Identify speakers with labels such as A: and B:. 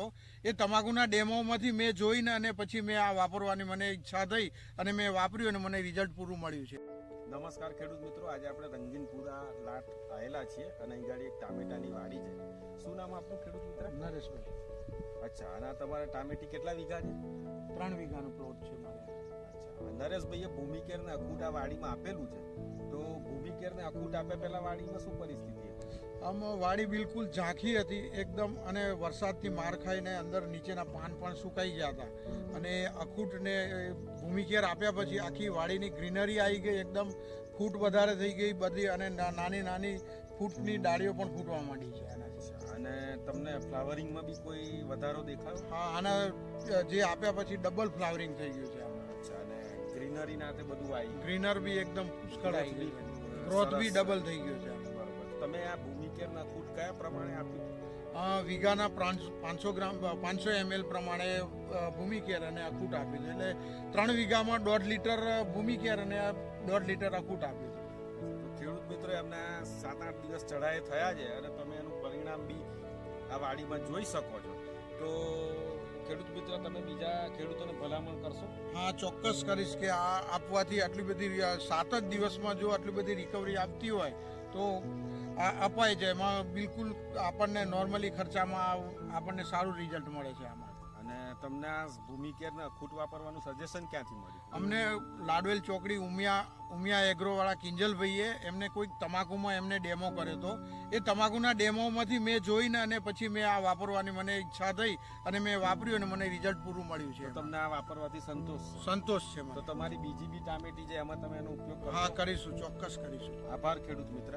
A: હતો. એ તમાકુના ડેમોમાંથી મેં જોઈને અને પછી મેં આ વાપરવાની મને ઈચ્છા થઈ અને મેં વાપર્યું અને મને રિઝલ્ટ પૂરું મળ્યું છે.
B: નમસ્કાર ખેડૂત મિત્રો આજે આપણે રંગીનપુરા લાટ આવેલા છીએ અને અહીં ગાડી એક ટામેટાની વાડી છે. શું નામ આપનું ખેડૂત મિત્ર?
A: નરેશભાઈ.
B: અચ્છા અને તમારે ટામેટી કેટલા વીઘા છે?
A: ત્રણ વીઘાનો પ્લોટ છે મારે.
B: અચ્છા નરેશભાઈએ ભૂમિકેરને અખૂટ આ વાડીમાં આપેલું છે. તો ભૂમિકેરને અખૂટ આપે પહેલા વાડીમાં શું પરિસ્થિતિ
A: આમ વાડી બિલકુલ ઝાંખી હતી એકદમ અને વરસાદથી માર ખાઈને અંદર નીચેના પાન પણ સુકાઈ ગયા હતા. અને અખૂટને ભૂમિકેર આપ્યા પછી આખી વાડીની ગ્રીનરી આવી ગઈ એકદમ ફૂટ વધારે થઈ ગઈ બધી અને નાની નાની ફૂટની ડાળીઓ પણ ફૂટવા માંડી છે. આનાથી
B: અને તમને ફ્લાવરિંગમાં બી કોઈ વધારો દેખાયો?
A: હા આના જે આપ્યા પછી ડબલ ફ્લાવરિંગ થઈ ગયું છે
B: અચ્છા અને ગ્રીનરી ના તે બધું આવી
A: ગ્રીનર બી એકદમ પુષ્કળ આવી ગઈ ગ્રોથ બી ડબલ થઈ ગયો છે
B: તમે આ ભૂમિકેરના અખૂટ કયા પ્રમાણે આપ્યું?
A: અ, વીઘાના પાંચસો ગ્રામ પાંચસો એમએલ પ્રમાણે ભૂમિકેર અને અખૂટ આપ્યું છે. એટલે ત્રણ વીઘામાં દોઢ લીટર ભૂમિકેર અને દોઢ લીટર અખૂટ આપ્યું છે.
B: ખેડૂત મિત્રો એમના સાત આઠ દિવસ ચઢાઈ થયા છે અને તમે એનું પરિણામ બી આ વાડીમાં જોઈ શકો છો. તો ખેડૂત મિત્રો તમે બીજા ખેડૂતોને ભલામણ કરશો?
A: હા ચોક્કસ કરીશ કે આ આપવાથી આટલી બધી સાત જ દિવસમાં જો આટલી બધી રિકવરી આપતી હોય તો અપાય છે. એમાં બિલકુલ આપણને નોર્મલી ખર્ચામાં આપણને સારું રિઝલ્ટ મળે છે આમાં.
B: અને તમને આ ભૂમિકેરને ખૂટ વાપરવાનું સજેશન ક્યાંથી મળ્યું?
A: અમને લાડવેલ ચોકડી ઉમિયા ઉમિયા એગ્રોવાળા કિંજલભાઈએ એમને કોઈક તમાકુમાં એમને ડેમો કર્યો હતો. એ તમાકુના ડેમોમાંથી મેં જોઈને અને પછી મેં આ વાપરવાની મને ઈચ્છા થઈ અને મેં વાપર્યું અને મને રિઝલ્ટ પૂરું મળ્યું છે
B: તમને આ વાપરવાથી સંતોષ
A: સંતોષ છે
B: તો તમારી બીજી બી ટામેટી છે એમાં તમે એનો ઉપયોગ
A: હા કરીશું ચોક્કસ કરીશું.
B: આભાર ખેડૂત મિત્ર.